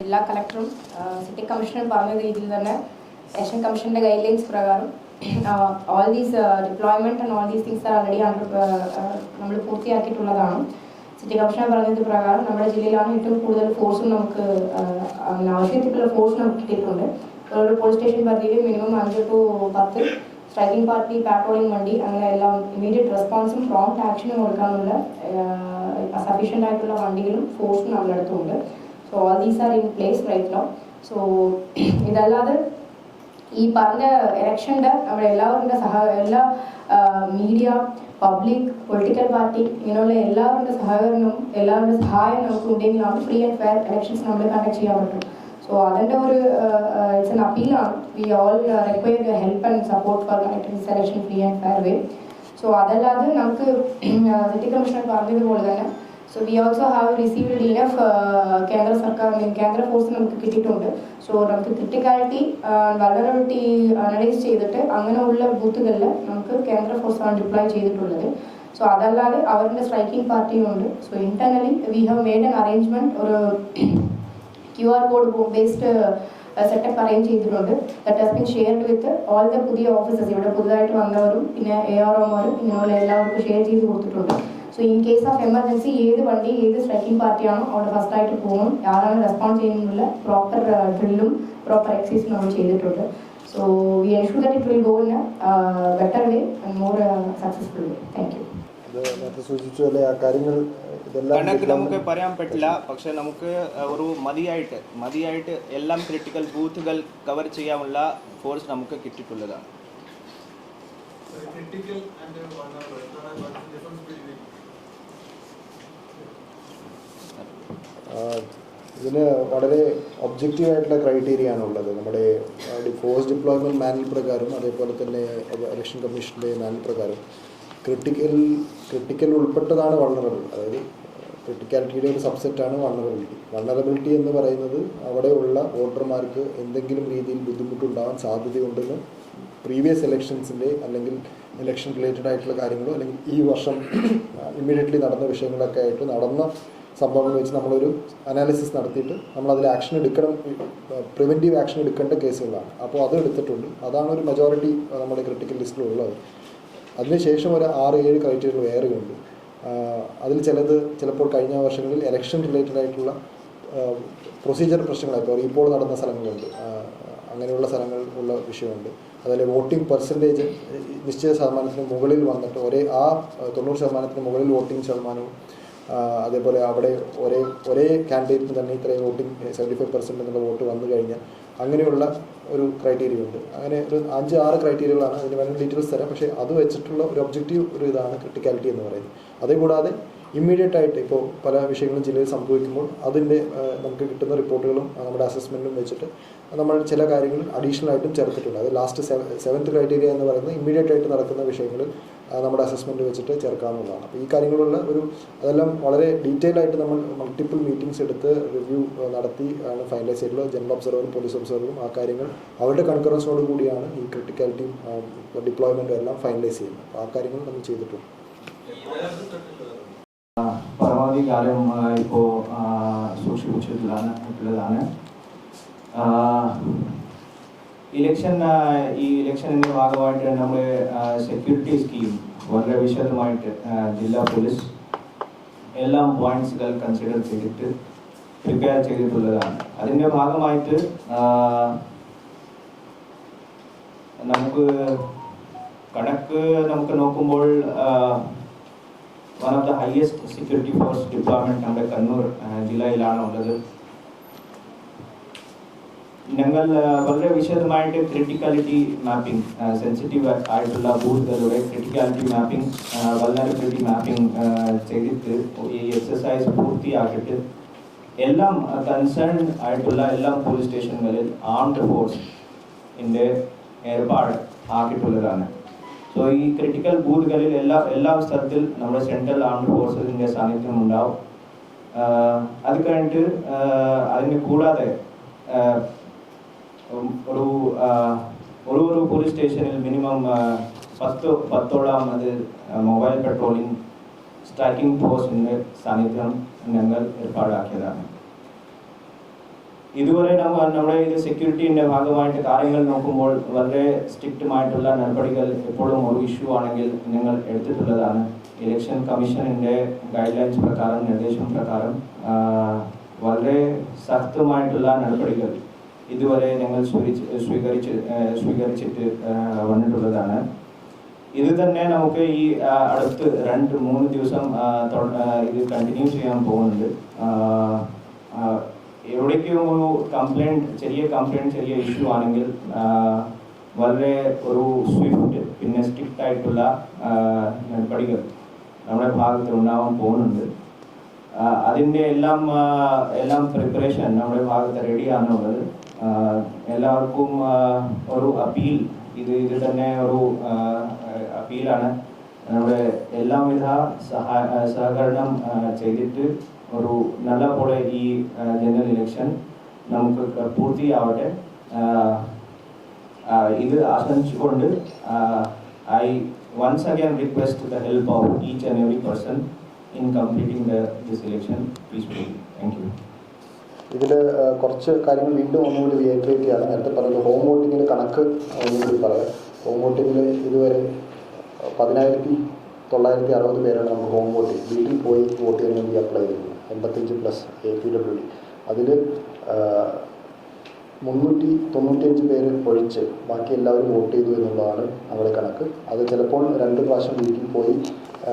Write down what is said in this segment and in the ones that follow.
ജില്ലാ കളക്ടറും സിറ്റി കമ്മീഷണറും പറഞ്ഞ രീതിയിൽ തന്നെ ഏഷ്യൻ കമ്മീഷന്റെ ഗൈഡ് ലൈൻസ് പ്രകാരം all these deployment and all these things are already നമ്മൾ പൂർത്തിയാക്കിയിട്ടുള്ളതാണ്. സിറ്റി കമ്മീഷണർ പറഞ്ഞത് പ്രകാരം നമ്മുടെ ജില്ലയിലാണ് ഏറ്റവും കൂടുതൽ ഫോഴ്സും നമുക്ക് ആവശ്യത്തിലുള്ള ഫോഴ്സ് നമുക്ക് കിട്ടിയിട്ടുണ്ട്. ഒരു പോലീസ് സ്റ്റേഷൻ പരിധിയിൽ മിനിമം അഞ്ച് ടു പത്ത് സ്ട്രൈക്കിംഗ് പാർട്ടി പാട്രോളിംഗ് വണ്ടി അങ്ങനെ എല്ലാം ഇമീഡിയറ്റ് റെസ്പോൺസും പ്രോംപ്റ്റ് ആക്ഷനും കൊടുക്കാനുള്ള സഫീഷ്യന്റ് ആയിട്ടുള്ള വണ്ടികളും ഫോഴ്സും നമ്മുടെ അടുത്തുണ്ട്. So all these are in place right no so ഇതല്ലാതെ ഈ പറഞ്ഞ ഇലക്ഷന്റെ നമ്മുടെ എല്ലാവരുടെ സഹ എല്ലാ മീഡിയ പബ്ലിക് പൊളിറ്റിക്കൽ പാർട്ടി ഇങ്ങനെയുള്ള എല്ലാവരുടെ സഹകരണവും എല്ലാവരുടെ സഹായം നമുക്ക് ഉണ്ടെങ്കിലാണ് ഫ്രീ ആൻഡ് ഫെയർ ഇലക്ഷൻസ് നമ്മൾ കണ്ടക്ട് ചെയ്യാൻ പറ്റും സോ അതിന്റെ ഒരു it's an അപ്പീലാണ് we all require your help and support for conducting selection free and fair way so അതല്ലാതെ നമുക്ക് സിറ്റി കമ്മീഷണർ പറഞ്ഞതുപോലെ തന്നെ so we also have received enough കേന്ദ്ര സർക്കാർ കേന്ദ്ര ഫോഴ്സ് നമുക്ക് കിട്ടിയിട്ടുണ്ട്. സോ നമുക്ക് ക്രിട്ടിക്കാലിറ്റി വൾണറബിലിറ്റി അനലൈസ് ചെയ്തിട്ട് അങ്ങനെയുള്ള ബൂത്തുകളിൽ നമുക്ക് കേന്ദ്ര ഫോഴ്സാണ് ഡിപ്ലോയ് ചെയ്തിട്ടുള്ളത്. സോ അതല്ലാതെ അവരുടെ സ്ട്രൈക്കിംഗ് പാർട്ടിയും ഉണ്ട്. So internally we have made an arrangement ഒരു Q R code based setup arrange ചെയ്തിട്ടുണ്ട്. That has been shared with all the പുതിയ ഓഫീസേഴ്സ് ഇവിടെ പുതുതായിട്ട് വന്നവരും പിന്നെ എ ആർ ഒമാരും ഇങ്ങനെയുള്ള എല്ലാവർക്കും ഷെയർ ചെയ്ത് കൊടുത്തിട്ടുണ്ട്. So in case of emergency ഏത് വണ്ടി ഏത് സ്ട്രൈക്കിംഗ് പാർട്ടിയാണോ അവിടെ ഫസ്റ്റ് ആയിട്ട് പോകും. ആരാണ് റെസ്പോണ്ട് ചെയ്യുന്നുള്ള പ്രോപ്പർ ഡ്രില്ലും പ്രോപ്പർ എക്സസൈസും നമ്മൾ ചെയ്തിട്ടുണ്ട്. So we ensure that it will go in better way and more successful way thank you ആ കാര്യങ്ങൾ കണക്ക് നമുക്ക് പറയാൻ പറ്റില്ല. പക്ഷെ നമുക്ക് ഒരു മതിയായിട്ട് മതിയായിട്ട് എല്ലാം ക്രിട്ടിക്കൽ ബൂത്തുകൾ കവർ ചെയ്യാനുള്ള ഫോഴ്സ് നമുക്ക് കിട്ടിയിട്ടുള്ളതാണ്. Critical and ഇതിന് വളരെ ഒബ്ജക്റ്റീവ് ആയിട്ടുള്ള ക്രൈറ്റീരിയ ആണുള്ളത് നമ്മുടെ ഫോഴ്സ് ഡിപ്ലോയ്മെന്റ് മാനുവൽ പ്രകാരം അതേപോലെ തന്നെ ഇലക്ഷൻ കമ്മീഷന്റെ മാനുവൽ പ്രകാരം ക്രിട്ടിക്കൽ ക്രിട്ടിക്കൽ ഉൾപ്പെട്ടതാണ് വൾണറബിൾ അതായത് ക്രിട്ടിക്കാലിറ്റിയുടെ ഒരു സബ്സെറ്റാണ് വൾണറബിലിറ്റി വൾണറബിലിറ്റി എന്ന് പറയുന്നത് അവിടെയുള്ള വോട്ടർമാർക്ക് എന്തെങ്കിലും രീതിയിൽ ബുദ്ധിമുട്ടുണ്ടാകാൻ സാധ്യതയുണ്ടെന്ന് പ്രീവിയസ് ഇലക്ഷൻസിന്റെ അല്ലെങ്കിൽ ഇലക്ഷൻ റിലേറ്റഡ് ആയിട്ടുള്ള കാര്യങ്ങളോ അല്ലെങ്കിൽ ഈ വർഷം ഇമ്മീഡിയറ്റ്ലി നടന്ന വിഷയങ്ങളൊക്കെ ആയിട്ട് നടന്ന സംഭവങ്ങൾ വെച്ച് നമ്മളൊരു അനാലിസിസ് നടത്തിയിട്ട് നമ്മളതിൽ ആക്ഷൻ എടുക്കണം പ്രിവെന്റീവ് ആക്ഷൻ എടുക്കേണ്ട കേസുകളാണ്. അപ്പോൾ അത് എടുത്തിട്ടുണ്ട്. അതാണ് ഒരു മെജോറിറ്റി നമ്മുടെ ക്രിട്ടിക്കൽ ലിസ്റ്റിലുള്ളത് അതിനുശേഷം ഒരു ആറ് ഏഴ് ക്രൈറ്റീരിയകൾ ഉണ്ട്. അതിൽ ചിലത് ചിലപ്പോൾ കഴിഞ്ഞ വർഷങ്ങളിൽ ഇലക്ഷൻ റിലേറ്റഡ് ആയിട്ടുള്ള പ്രൊസീജിയർ പ്രശ്നങ്ങളായി. ഇപ്പോൾ നടന്ന സ്ഥലങ്ങളുണ്ട്. അങ്ങനെയുള്ള സ്ഥലങ്ങൾ ഉള്ള വിഷയമുണ്ട്. അതുപോലെ വോട്ടിംഗ് പെർസെന്റേജ് നിശ്ചിത ശതമാനത്തിന് മുകളിൽ വന്നിട്ട് ഒരേ ആ തൊണ്ണൂറ് ശതമാനത്തിന് മുകളിൽ വോട്ടിംഗ് ശതമാനവും അതേപോലെ അവിടെ ഒരേ ഒരേ കാൻഡിഡേറ്റിന് തന്നെ ഇത്രയും വോട്ടിംഗ് സെവന്റി ഫൈവ് പെർസെന്റ് എന്നുള്ള വോട്ട് വന്നു കഴിഞ്ഞാൽ അങ്ങനെയുള്ള ഒരു ക്രൈറ്റീരിയ ഉണ്ട്. അങ്ങനെ ഒരു അഞ്ച് ആറ് ക്രൈറ്റീരിയകളാണ് അതിന് വേണ്ട ഡീറ്റെയിൽസ് തരാം. പക്ഷേ അത് വെച്ചിട്ടുള്ള ഒരു ഒബ്ജക്റ്റീവ് ഒരു ഇതാണ് ക്രിട്ടിക്കാലിറ്റി എന്ന് പറയുന്നത്. അതേകൂടാതെ ഇമ്മീഡിയറ്റ് ആയിട്ട് ഇപ്പോൾ പല വിഷയങ്ങളും ജില്ലയിൽ സംഭവിക്കുമ്പോൾ അതിന്റെ നമുക്ക് കിട്ടുന്ന റിപ്പോർട്ടുകളും നമ്മുടെ അസസ്മെന്റും വെച്ചിട്ട് നമ്മൾ ചില കാര്യങ്ങൾ അഡീഷണൽ ആയിട്ടും ചേർത്തിട്ടുണ്ട്. അത് ലാസ്റ്റ് സെവൻത്ത് ക്രൈറ്റീരിയ എന്ന് പറയുന്നത് ഇമ്മീഡിയറ്റ് ആയിട്ട് നടക്കുന്ന വിഷയങ്ങളിൽ നമ്മുടെ അസസ്മെന്റ് വെച്ചിട്ട് ചേർക്കാവുന്നതാണ്. അപ്പോൾ ഈ കാര്യങ്ങളുള്ള ഒരു അതെല്ലാം വളരെ ഡീറ്റെയിൽ ആയിട്ട് നമ്മൾ മൾട്ടിപ്പിൾ മീറ്റിംഗ്സ് എടുത്ത് റിവ്യൂ നടത്തി ആണ് ഫൈനലൈസ് ചെയ്തിട്ടുള്ളത് ജനറൽ ഒബ്സർവറും പോലീസ് ഒബ്സർവറും ആ കാര്യങ്ങൾ അവരുടെ കൺകറൻസോട് കൂടിയാണ് ഈ ക്രിട്ടിക്കാലിറ്റിയും ഡിപ്ലോയ്മെന്റും എല്ലാം ഫൈനലൈസ് ചെയ്യുന്നത്. അപ്പോൾ ആ കാര്യങ്ങൾ നമ്മൾ ചെയ്തിട്ടുണ്ട്. പരമാവധി കാലം ഇപ്പോൾ സൂക്ഷിപ്പിച്ചിട്ടുള്ളതാണ് ഇലക്ഷൻ ഈ ഇലക്ഷനിന്റെ ഭാഗമായിട്ട് നമ്മൾ സെക്യൂരിറ്റി സ്കീം വളരെ വിശദമായിട്ട് ജില്ലാ പോലീസ് എല്ലാം പോയിന്റ്സുകൾ കൺസിഡർ ചെയ്തിട്ട് പ്രിപ്പയർ ചെയ്തിട്ടുള്ളതാണ്. അതിന്റെ ഭാഗമായിട്ട് നമുക്ക് കണക്ക് നമുക്ക് നോക്കുമ്പോൾ one of the highest security force department നമ്മുടെ കണ്ണൂർ ജില്ലയിലാണ് ഉള്ളത് ഞങ്ങൾ വളരെ വിശദമായിട്ട് ക്രിട്ടിക്കാലിറ്റി മാപ്പിംഗ് സെൻസിറ്റീവ് ആയിട്ടുള്ള ബൂത്തുകളുടെ ക്രിട്ടിക്കാലിറ്റി മാപ്പിംഗ് വൾനറബിലിറ്റി മാപ്പിംഗ് ചെയ്തിട്ട് ഈ എക്സസൈസ് പൂർത്തിയാക്കിയിട്ട് എല്ലാം കൺസേൺ ആയിട്ടുള്ള എല്ലാ പോലീസ് സ്റ്റേഷനുകളിൽ ആംഡ് ഫോഴ്സ് ന്റെ ഏർപ്പാട് ആക്കിയിട്ടുള്ളതാണ്. സോ ഈ ക്രിട്ടിക്കൽ ബൂത്തുകളിൽ എല്ലാ എല്ലാ സ്ഥലത്തിൽ നമ്മുടെ സെൻട്രൽ ആംഡ് ഫോഴ്സസിന്റെ സാന്നിധ്യം ഉണ്ടാവും. അത് കഴിഞ്ഞിട്ട് അതിന് കൂടാതെ ഒരു ഒരു ഒരു പോലീസ് സ്റ്റേഷനിൽ മിനിമം പത്ത് പത്തോളം അത് മൊബൈൽ പെട്രോളിംഗ് സ്ട്രൈക്കിംഗ് ഫോഴ്സിന്റെ സാന്നിധ്യം ഞങ്ങൾ ഏർപ്പാടാക്കിയതാണ്. ഇതുവരെ നമ്മൾ നമ്മുടെ ഇത് സെക്യൂരിറ്റീന്റെ ഭാഗമായിട്ട് കാര്യങ്ങൾ നോക്കുമ്പോൾ വളരെ സ്ട്രിക്റ്റുമായിട്ടുള്ള നടപടികൾ എപ്പോഴും ഒരു ഇഷ്യൂ ആണെങ്കിൽ നിങ്ങൾ എടുത്തിട്ടുള്ളതാണ്. ഇലക്ഷൻ കമ്മീഷനിന്റെ ഗൈഡ് ലൈൻസ് പ്രകാരം നിർദ്ദേശം പ്രകാരം വളരെ ശക്തമായിട്ടുള്ള നടപടികൾ ഇതുവരെ ഞങ്ങൾ സ്വീകരിച്ച് സ്വീകരിച്ച് സ്വീകരിച്ചിട്ട് വന്നിട്ടുള്ളതാണ്. ഇത് തന്നെ നമുക്ക് ഈ അടുത്ത് രണ്ട് മൂന്ന് ദിവസം ഇത് കണ്ടിന്യൂ ചെയ്യാൻ പോകുന്നുണ്ട്. എവിടേക്കും ഒരു കംപ്ലൈന്റ് ചെറിയ കംപ്ലൈന്റ് ചെറിയ ഇഷ്യൂ ആണെങ്കിൽ വളരെ ഒരു സ്വിഫ്റ്റ് പിന്നെ സ്ട്രിക്റ്റ് ആയിട്ടുള്ള നടപടികൾ നമ്മുടെ ഭാഗത്ത് ഉണ്ടാവാൻ പോകുന്നുണ്ട്. അതിന്റെ എല്ലാം എല്ലാം പ്രിപ്പറേഷൻ നമ്മുടെ ഭാഗത്ത് റെഡിയാണുള്ളത് എല്ലാവർക്കും ഒരു അപ്പീൽ. ഇത് ഇത് തന്നെ ഒരു അപ്പീലാണ്. നമ്മുടെ എല്ലാവിധ സഹായ സഹകരണം ചെയ്തിട്ട് ഒരു നല്ല പോലെ ഈ ജനറൽ ഇലക്ഷൻ നമുക്ക് പൂർത്തിയാവട്ടെ. ഇത് ആശംസിച്ചുകൊണ്ട് I once again request the help of and every person in completing the this election peacefully thank you ഇതിൽ കുറച്ച് കാര്യങ്ങൾ വീണ്ടും ഒന്നുകൂടി റിയേറ്ററേറ്റ് ചെയ്യാണ്. നേരത്തെ പറഞ്ഞത് ഹോം വോട്ടിങ്ങിന് കണക്ക് ഒന്നുകൂടി പറയാം. ഹോം വോട്ടിങ്ങിൽ ഇതുവരെ പതിനായിരത്തി തൊള്ളായിരത്തി അറുപത് പേരാണ് നമുക്ക് ഹോം വോട്ടിംഗ് വീട്ടിൽ പോയി വോട്ട് ചെയ്യാൻ വേണ്ടി അപ്ലൈ ചെയ്തിരുന്നത് എൺപത്തഞ്ച് plus A P W D അതിൽ മുന്നൂറ്റി തൊണ്ണൂറ്റിയഞ്ച് പേര് ഒഴിച്ച് ബാക്കി എല്ലാവരും വോട്ട് ചെയ്തു എന്നുള്ളതാണ് നമ്മുടെ കണക്ക്. അത് ചിലപ്പോൾ രണ്ട് പ്രാവശ്യം വീട്ടിൽ പോയി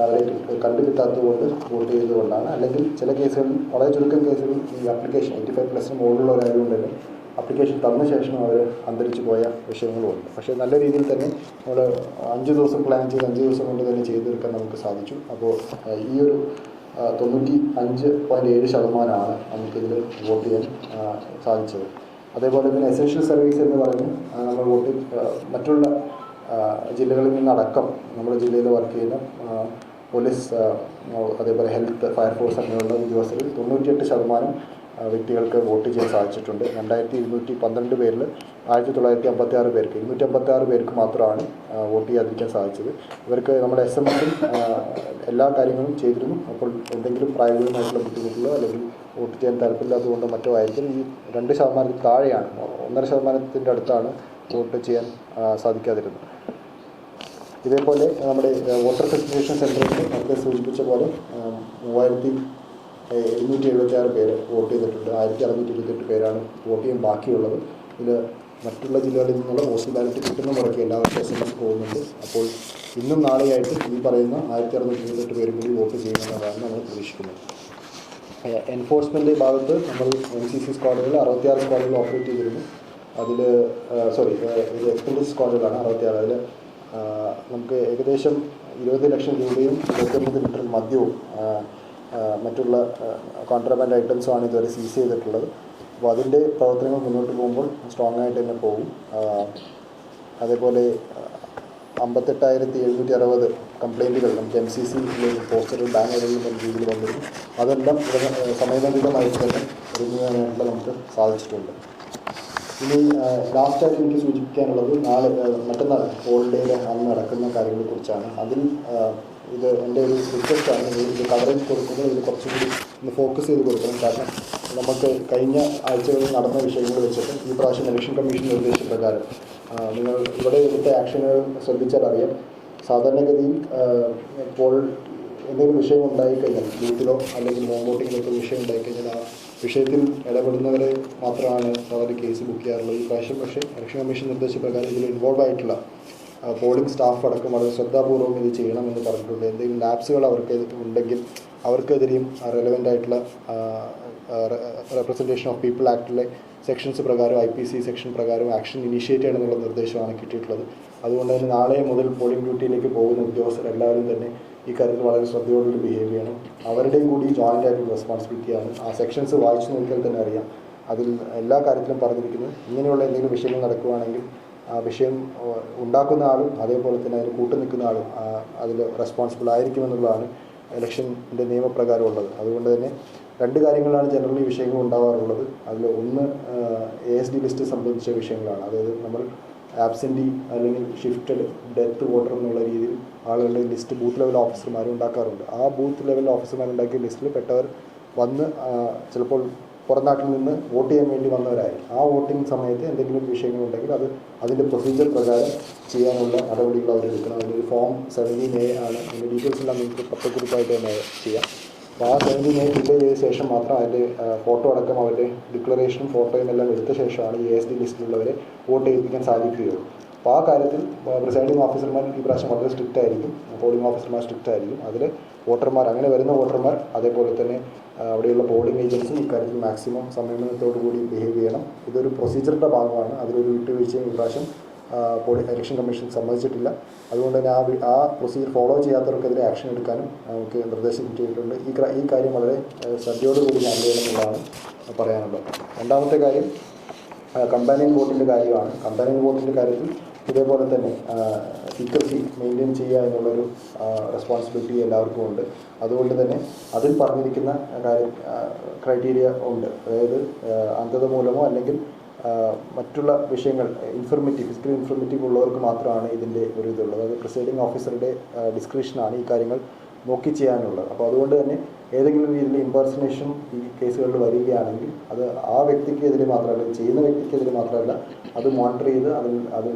അവരെ കണ്ടുകിട്ടാത്തതുകൊണ്ട് കണ്ടു കിട്ടാത്തതുകൊണ്ട് വോട്ട് ചെയ്തുകൊണ്ടാണ് അല്ലെങ്കിൽ ചില കേസുകളിൽ വളരെ ചുരുക്കം കേസുകളിൽ ഈ ആപ്ലിക്കേഷൻ എയ്റ്റി ഫൈവ് പ്ലസിന് മുകളിലുള്ളവരായതുകൊണ്ട് തന്നെ അപ്ലിക്കേഷൻ തന്ന ശേഷം അവർ അന്തരിച്ചു പോയ വിഷയങ്ങളുമുണ്ട്. പക്ഷേ നല്ല രീതിയിൽ തന്നെ നമ്മൾ അഞ്ച് ദിവസം പ്ലാൻ ചെയ്ത് അഞ്ച് ദിവസം കൊണ്ട് തന്നെ ചെയ്തു തീർക്കാൻ നമുക്ക് സാധിച്ചു. അപ്പോൾ ഈ ഒരു തൊണ്ണൂറ്റി അഞ്ച് പോയിന്റ് ഏഴ് ശതമാനമാണ് നമുക്കിതിൽ വോട്ട് ചെയ്യാൻ സാധിച്ചത്. അതേപോലെ തന്നെ എസെൻഷ്യൽ സർവീസ് എന്ന് പറഞ്ഞ് നമ്മൾ വോട്ട് മറ്റുള്ള ജില്ലകളിൽ നിന്നടക്കം നമ്മുടെ ജില്ലയിൽ വർക്ക് ചെയ്യുന്ന പോലീസ് അതേപോലെ ഹെൽത്ത് ഫയർഫോഴ്സ് അങ്ങനെയുള്ള ഉദ്യോഗസ്ഥരിൽ തൊണ്ണൂറ്റിയെട്ട് ശതമാനം വ്യക്തികൾക്ക് വോട്ട് ചെയ്യാൻ സാധിച്ചിട്ടുണ്ട്. രണ്ടായിരത്തി ഇരുന്നൂറ്റി പന്ത്രണ്ട് പേരിൽ ആയിരത്തി തൊള്ളായിരത്തി അമ്പത്തി ആറ് പേർക്ക് ഇരുന്നൂറ്റി അമ്പത്തി ആറ് പേർക്ക് മാത്രമാണ് വോട്ട് ചെയ്യാതിരിക്കാൻ സാധിച്ചത്. ഇവർക്ക് നമ്മുടെ എസ് എം എസിൽ എല്ലാ കാര്യങ്ങളും ചെയ്തിരുന്നു. അപ്പോൾ എന്തെങ്കിലും പ്രായോഗികമായിട്ടുള്ള ബുദ്ധിമുട്ടുകളോ അല്ലെങ്കിൽ വോട്ട് ചെയ്യാൻ താല്പര്യമില്ലാത്തതുകൊണ്ടോ മറ്റോ ആയിരിക്കും ഈ രണ്ട് ശതമാനത്തിൽ താഴെയാണ്. ഒന്നര ശതമാനത്തിന്റെ അടുത്താണ് വോട്ട് ചെയ്യാൻ സാധിക്കാതിരുന്നത്. ഇതേപോലെ നമ്മുടെ വോട്ടർ ഫെസിലിറ്റേഷൻ സെന്ററിൽ നേരത്തെ സൂചിപ്പിച്ച പോലെ മൂവായിരത്തി എഴുന്നൂറ്റി എഴുപത്തി ആറ് പേര് വോട്ട് ചെയ്തിട്ടുണ്ട്. ആയിരത്തി അറുന്നൂറ്റി ഇരുപത്തെട്ട് പേരാണ് വോട്ട് ചെയ്യാൻ ബാക്കിയുള്ളത്. ഇതിൽ മറ്റുള്ള ജില്ലകളിൽ നിന്നുള്ള പോസ്റ്റൽ ബാലറ്റ് കിട്ടുന്ന മുറയ്ക്ക് എല്ലാവർക്കും എസ് എം എസ് പോകുന്നുണ്ട്. അപ്പോൾ ഇന്നും നാളെയായിട്ട് ഈ പറയുന്ന ആയിരത്തി അറുന്നൂറ്റി ഇരുപത്തെട്ട് പേരും കൂടി വോട്ട് ചെയ്യുമെന്നതാണ് നമ്മൾ പ്രതീക്ഷിക്കുന്നത്. എൻഫോഴ്സ്മെന്റ് ഭാഗത്ത് നമ്മൾ എൻ സി സി സ്ക്വാഡുകൾ അറുപത്തിയാറ് സ്ക്വാഡുകൾ ഓപ്പറേറ്റ് ചെയ്തിരുന്നു. അതിൽ സോറി ഇത് എക്സ്പെൻഡിസ് സ്ക്വാഡുകളാണ് അറുപത്തിയാറ്. അതിൽ നമുക്ക് ഏകദേശം ഇരുപത് ലക്ഷം രൂപയും ഇരുപത്തൊമ്പത് ലിറ്റർ മദ്യവും മറ്റുള്ള കോൺട്രാബാൻഡ് ഐറ്റംസുമാണ് ഇതുവരെ സീസ് ചെയ്തിട്ടുള്ളത്. അപ്പോൾ അതിന്റെ പ്രവർത്തനങ്ങൾ മുന്നോട്ട് പോകുമ്പോൾ സ്ട്രോങ് ആയിട്ട് തന്നെ പോകും. അതേപോലെ അമ്പത്തെട്ടായിരത്തി എഴുന്നൂറ്റി അറുപത് കംപ്ലയിന്റുകൾ നമുക്ക് എം സി സി പോസ്റ്ററുകൾ ബാനറുകൾ എന്ന രീതിയിൽ വന്നിരുന്നു. അതെല്ലാം സമയബന്ധിതമായിട്ട് തന്നെ ഒരുങ്ങുന്നതിനായിട്ടുള്ള നമുക്ക് സാധിച്ചിട്ടുണ്ട്. ഇനി ലാസ്റ്റായിട്ട് എനിക്ക് സൂചിപ്പിക്കാനുള്ളത് നാളെ മറ്റന്നാൾ ഓൾ ഹോളിഡേയുടെ അന്ന് നടക്കുന്ന കാര്യങ്ങളെ കുറിച്ചാണ്. അതിൽ ഇത് എന്റെ ഒരു റിക്വസ്റ്റാണ് ഇത് കവറേജ് കൊടുക്കുന്നത് ഇത് കുറച്ചുകൂടി ഒന്ന് ഫോക്കസ് ചെയ്ത് കൊടുക്കണം. കാരണം നമുക്ക് കഴിഞ്ഞ ആഴ്ചകളിൽ നടന്ന വിഷയങ്ങൾ വെച്ചിട്ട് ഈ പ്രാവശ്യം ഇലക്ഷൻ കമ്മീഷൻ നിർദ്ദേശപ്രകാരം നിങ്ങൾ ഇവിടെ എടുത്ത ആക്ഷനുകൾ ശ്രദ്ധിച്ചാൽ അറിയാം. സാധാരണഗതിയിൽ പോൾ എന്തെങ്കിലും വിഷയം ഉണ്ടായിക്കഴിഞ്ഞാൽ ബൂത്തിലോ അല്ലെങ്കിൽ ഹോം വോട്ടിങ്ങിലൊക്കെ വിഷയം ഉണ്ടായിക്കഴിഞ്ഞാൽ ആ വിഷയത്തിൽ ഇടപെടുന്നവരെ മാത്രമാണ് സാധാരണ കേസ് ബുക്ക് ചെയ്യാറുള്ളത്. ഈ പ്രാവശ്യം പക്ഷേ ഇലക്ഷൻ കമ്മീഷൻ നിർദ്ദേശപ്രകാരം ഇതിൽ ഇൻവോൾവ് ആയിട്ടുള്ള പോളിംഗ് സ്റ്റാഫ് അടക്കം വളരെ ശ്രദ്ധാപൂർവം ഇത് ചെയ്യണമെന്ന് പറഞ്ഞിട്ടുണ്ട്. എന്തെങ്കിലും ലാപ്സുകൾ അവർക്ക് ഉണ്ടെങ്കിൽ അവർക്കെതിരെയും റെലവെന്റ് ആയിട്ടുള്ള റെപ്രസെന്റേഷൻ ഓഫ് പീപ്പിൾ ആക്ടിലെ സെക്ഷൻസ് പ്രകാരം ഐ പി സി സെക്ഷൻ പ്രകാരം ആക്ഷൻ ഇനീഷ്യേറ്റ് ചെയ്യണമെന്നുള്ള നിർദ്ദേശമാണ് കിട്ടിയിട്ടുള്ളത്. അതുകൊണ്ട് തന്നെ നാളെ മുതൽ പോളിംഗ് ഡ്യൂട്ടിയിലേക്ക് പോകുന്ന ഉദ്യോഗസ്ഥർ എല്ലാവരും തന്നെ ഈ കാര്യത്തിൽ വളരെ ശ്രദ്ധയോടുകൂടി ബിഹേവ് ചെയ്യണം. അവരുടെയും കൂടി ജോയിന്റ് ആയിട്ടുള്ള റെസ്പോൺസിബിലിറ്റിയാണ് ആ സെക്ഷൻസ് വായിച്ചു നോക്കിയാൽ തന്നെ അറിയാം. അതിൽ എല്ലാ കാര്യത്തിലും പറഞ്ഞിരിക്കുന്നത് ഇങ്ങനെയുള്ള എന്തെങ്കിലും വിഷയങ്ങൾ നടക്കുകയാണെങ്കിൽ ആ വിഷയം ഉണ്ടാക്കുന്ന ആളും അതേപോലെ തന്നെ അതിന് കൂട്ടു നിൽക്കുന്ന ആളും അതിൽ റെസ്പോൺസിബിൾ ആയിരിക്കുമെന്നുള്ളതാണ് ഇലക്ഷന്റെ നിയമപ്രകാരം ഉള്ളത്. അതുകൊണ്ട് തന്നെ രണ്ട് കാര്യങ്ങളാണ് ജനറലി വിഷയങ്ങൾ ഉണ്ടാവാറുള്ളത്. അതിൽ ഒന്ന് എ എസ് ഡി ലിസ്റ്റ് സംബന്ധിച്ച വിഷയങ്ങളാണ്. അതായത് നമ്മൾ ആബ്സെന്റി അല്ലെങ്കിൽ ഷിഫ്റ്റഡ് ഡെത്ത് വോട്ടർ എന്നുള്ള രീതിയിൽ ആളുകളുടെ ലിസ്റ്റ് ബൂത്ത് ലെവൽ ഓഫീസർമാർ ഉണ്ടാക്കാറുണ്ട്. ആ ബൂത്ത് ലെവൽ ഓഫീസർമാർ ഉണ്ടാക്കിയ ലിസ്റ്റിൽ പെട്ടവർ വന്ന് ചിലപ്പോൾ പുറം നാട്ടിൽ നിന്ന് വോട്ട് ചെയ്യാൻ വേണ്ടി വന്നവരായി ആ വോട്ടിംഗ് സമയത്ത് എന്തെങ്കിലും വിഷയങ്ങളുണ്ടെങ്കിൽ അത് അതിന്റെ പ്രൊസീജിയർ പ്രകാരം ചെയ്യാനുള്ള നടപടികൾ അവരെടുക്കണം. അതിന്റെ ഫോം സെവന്റീൻ എ ആണ്. അതിന്റെ ഡീറ്റെയിൽസ് എല്ലാം നിങ്ങൾക്ക് പത്രക്കുറിപ്പായിട്ട് തന്നെ ചെയ്യാം. അപ്പോൾ ആ സെവന്റീൻ എ ഫില്ല് ചെയ്ത ശേഷം മാത്രം അതിന്റെ ഫോട്ടോ അടക്കം അവരുടെ ഡിക്ലറേഷനും ഫോട്ടോയും എല്ലാം എടുത്ത ശേഷമാണ് എ എസ് ഡി ലിസ്റ്റിലുള്ളവരെ വോട്ട് ചെയ്യിപ്പിക്കാൻ സാധിക്കുകയുള്ളൂ. അപ്പോൾ ആ കാര്യത്തിൽ പ്രിസൈഡിംഗ് ഓഫീസർമാർ ഈ പ്രാവശ്യം വളരെ സ്ട്രിക്റ്റ് ആയിരിക്കും. പോളിംഗ് ഓഫീസർമാർ സ്ട്രിക്റ്റ് ആയിരിക്കും. അതിൽ വോട്ടർമാർ അങ്ങനെ വരുന്ന വോട്ടർമാർ അതേപോലെ തന്നെ അവിടെയുള്ള പോളിംഗ് ഏജൻസി ഇക്കാര്യത്തിൽ മാക്സിമം സംയമനത്തോടു കൂടി ബിഹേവ് ചെയ്യണം. ഇതൊരു പ്രൊസീജിയറിന്റെ ഭാഗമാണ്. അതിലൊരു വിട്ടുവീഴ്ചയും ഇപ്രാവശ്യം പോളി ഇലക്ഷൻ കമ്മീഷൻ സമ്മതിച്ചിട്ടില്ല. അതുകൊണ്ട് തന്നെ ആ ആ പ്രൊസീജിയർ ഫോളോ ചെയ്യാത്തവർക്കെതിരെ ആക്ഷൻ എടുക്കാനും നമുക്ക് നിർദ്ദേശം കിട്ടിയിട്ടുണ്ട്. ഈ ഈ കാര്യം വളരെ ശ്രദ്ധയോടുകൂടി ഹാൻഡിൽ ചെയ്യണമെന്നുള്ളതാണ് പറയാനുള്ളത്. രണ്ടാമത്തെ കാര്യം കമ്പാനിയൻ ബോട്ടിന്റെ കാര്യമാണ്. കമ്പാനിയൻ ബോട്ടിന്റെ കാര്യത്തിൽ ഇതേപോലെ തന്നെ സീക്രസി മെയിന്റെയിൻ ചെയ്യുക എന്നുള്ളൊരു റെസ്പോൺസിബിലിറ്റി എല്ലാവർക്കും ഉണ്ട്. അതുകൊണ്ട് തന്നെ അതിൽ പറഞ്ഞിരിക്കുന്ന കാര്യം ക്രൈറ്റീരിയ ഉണ്ട്. അതായത് അന്ധത മൂലമോ അല്ലെങ്കിൽ മറ്റുള്ള വിഷയങ്ങൾ ഇൻഫർമേറ്റീവ് ഫിസിക്കൽ ഇൻഫർമേറ്റീവ് ഉള്ളവർക്ക് മാത്രമാണ് ഇതിന്റെ ഒരു ഇതുള്ളത്. അതായത് പ്രിസൈഡിംഗ് ഓഫീസറുടെ ഡിസ്ക്രിപ്ഷനാണ് ഈ കാര്യങ്ങൾ നോക്കി ചെയ്യാനുള്ളത്. അപ്പോൾ അതുകൊണ്ട് തന്നെ ഏതെങ്കിലും രീതിയിൽ ഇമ്പേഴ്സണേഷൻ ഈ കേസുകളിൽ വരികയാണെങ്കിൽ അത് ആ വ്യക്തിക്കെതിരെ മാത്രമല്ല ചെയ്യുന്ന വ്യക്തിക്കെതിരെ മാത്രമല്ല അത് മോണിറ്റർ ചെയ്ത് അതിൽ അതിൽ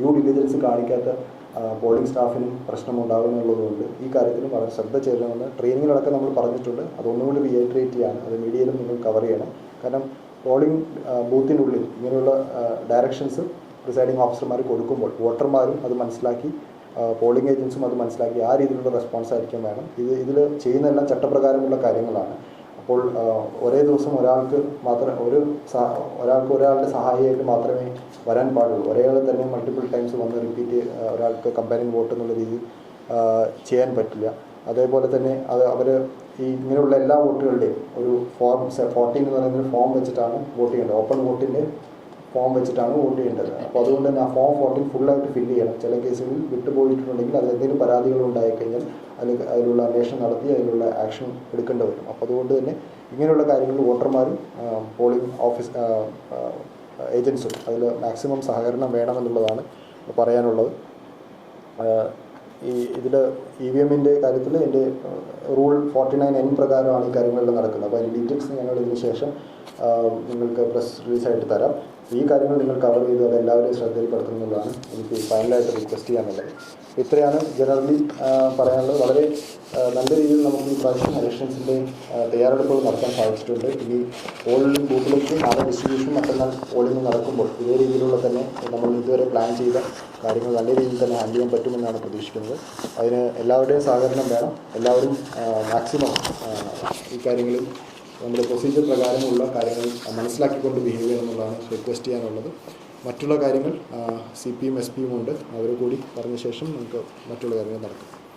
ഡ്യൂ ഡിലിജൻസ് കാണിക്കാത്ത പോളിംഗ് സ്റ്റാഫിനും പ്രശ്നമുണ്ടാകും എന്നുള്ളതുകൊണ്ട് ഈ കാര്യത്തിൽ വളരെ ശ്രദ്ധ ചേരണമെന്ന് ട്രെയിനിങ്ങിലടക്കം നമ്മൾ പറഞ്ഞിട്ടുണ്ട്. അതൊന്നുകൂടി റിയേറ്ററേറ്റ് ചെയ്യാണ്. അത് മീഡിയയിലും നിങ്ങൾ കവർ ചെയ്യണം. കാരണം പോളിംഗ് ബൂത്തിനുള്ളിൽ ഇങ്ങനെയുള്ള ഡയറക്ഷൻസ് പ്രിസൈഡിംഗ് ഓഫീസർമാർ കൊടുക്കുമ്പോൾ വോട്ടർമാരും അത് മനസ്സിലാക്കി പോളിംഗ് ഏജൻസും അത് മനസ്സിലാക്കി ആ രീതിയിലുള്ള റെസ്പോൺസ് ആയിരിക്കും വേണം. ഇത് ഇതിൽ ചെയ്യുന്നതെല്ലാം ചട്ടപ്രകാരമുള്ള കാര്യങ്ങളാണ്. അപ്പോൾ ഒരേ ദിവസം ഒരാൾക്ക് മാത്രം ഒരു ഒരാൾക്ക് ഒരാളുടെ സഹായിയായിട്ട് മാത്രമേ വരാൻ പാടുള്ളൂ. ഒരേ തന്നെ മൾട്ടിപ്പിൾ ടൈംസ് വന്ന് റിപ്പീറ്റ് ഒരാൾക്ക് കമ്പാനിങ് വോട്ട് എന്നുള്ള രീതിയിൽ ചെയ്യാൻ പറ്റില്ല. അതേപോലെ തന്നെ അത് അവർ ഈ ഇങ്ങനെയുള്ള എല്ലാ വോട്ടുകളുടെയും ഒരു ഫോം ഫോർട്ടീൻ എന്ന് പറയുന്ന ഫോം വെച്ചിട്ടാണ് വോട്ട് ചെയ്യേണ്ടത്. ഓപ്പൺ വോട്ടിന്റെ ഫോം വെച്ചിട്ടാണ് വോട്ട് ചെയ്യേണ്ടത്. അപ്പോൾ അതുകൊണ്ട് തന്നെ ആ ഫോം ഫോർട്ടീൻ ഫുള്ളായിട്ട് ഫില്ല് ചെയ്യണം. ചില കേസുകളിൽ വിട്ടുപോയിട്ടുണ്ടെങ്കിൽ അതിൽ എന്തെങ്കിലും പരാതികൾ ഉണ്ടായിക്കഴിഞ്ഞാൽ അതിൽ അതിലുള്ള അന്വേഷണം നടത്തി അതിലുള്ള ആക്ഷൻ എടുക്കേണ്ടി വരും. അപ്പോൾ അതുകൊണ്ട് തന്നെ ഇങ്ങനെയുള്ള കാര്യങ്ങളിൽ വോട്ടർമാരും പോളിംഗ് ഓഫീസ് ഏജൻസും അതിൽ മാക്സിമം സഹകരണം വേണമെന്നുള്ളതാണ് പറയാനുള്ളത്. ഈ ഇതിൽ ഇ വി എമ്മിന്റെ കാര്യത്തിൽ എന്റെ റൂൾ ഫോർട്ടി നയൻ എൻ പ്രകാരമാണ് ഈ കാര്യങ്ങളെല്ലാം നടക്കുന്നത്. അപ്പോൾ അതിന്റെ ഡീറ്റെയിൽസ് ഞങ്ങൾ ഇതിന് ശേഷം നിങ്ങൾക്ക് പ്രസ് റിലീസായിട്ട് തരാം. ഈ കാര്യങ്ങൾ നിങ്ങൾ കവർ ചെയ്ത് അത് എല്ലാവരെയും ശ്രദ്ധയിൽപ്പെടുത്തുന്നതാണ് എനിക്ക് ഫൈനലായിട്ട് റിക്വസ്റ്റ് ചെയ്യാനുള്ളത്. ഇത്രയാണ് ജനറലി പറയാനുള്ളത്. വളരെ നല്ല രീതിയിൽ നമുക്ക് ഈ പ്രാവശ്യം ഇലക്ഷൻസിന്റെ തയ്യാറെടുപ്പുകൾ നടത്താൻ സാധിച്ചിട്ടുണ്ട്. ഇനി പോളിംഗ് ബൂത്തിലേക്ക് നാളെ ഡിസ്ട്രിബ്യൂഷൻ മറ്റന്നാൾ പോളിംഗ് നടക്കുമ്പോൾ ഇതേ രീതിയിലുള്ള തന്നെ നമ്മൾ ഇതുവരെ പ്ലാൻ ചെയ്ത കാര്യങ്ങൾ നല്ല രീതിയിൽ തന്നെ ഹാൻഡിൽ ചെയ്യാൻ പറ്റുമെന്നാണ് പ്രതീക്ഷിക്കുന്നത്. അതിന് എല്ലാവരുടെയും സഹകരണം വേണം. എല്ലാവരും മാക്സിമം ഈ കാര്യങ്ങളിൽ നമ്മുടെ പ്രൊസീജിയർ പ്രകാരമുള്ള കാര്യങ്ങൾ മനസ്സിലാക്കിക്കൊണ്ട് ബിഹേവ് ചെയ്യണം എന്നുള്ളതാണ് റിക്വസ്റ്റ് ചെയ്യാനുള്ളത്. മറ്റുള്ള കാര്യങ്ങൾ സി എം എസ് പിയും ഉണ്ട്. അവർ കൂടി പറഞ്ഞ ശേഷം നമുക്ക് മറ്റുള്ള കാര്യങ്ങൾ നടക്കും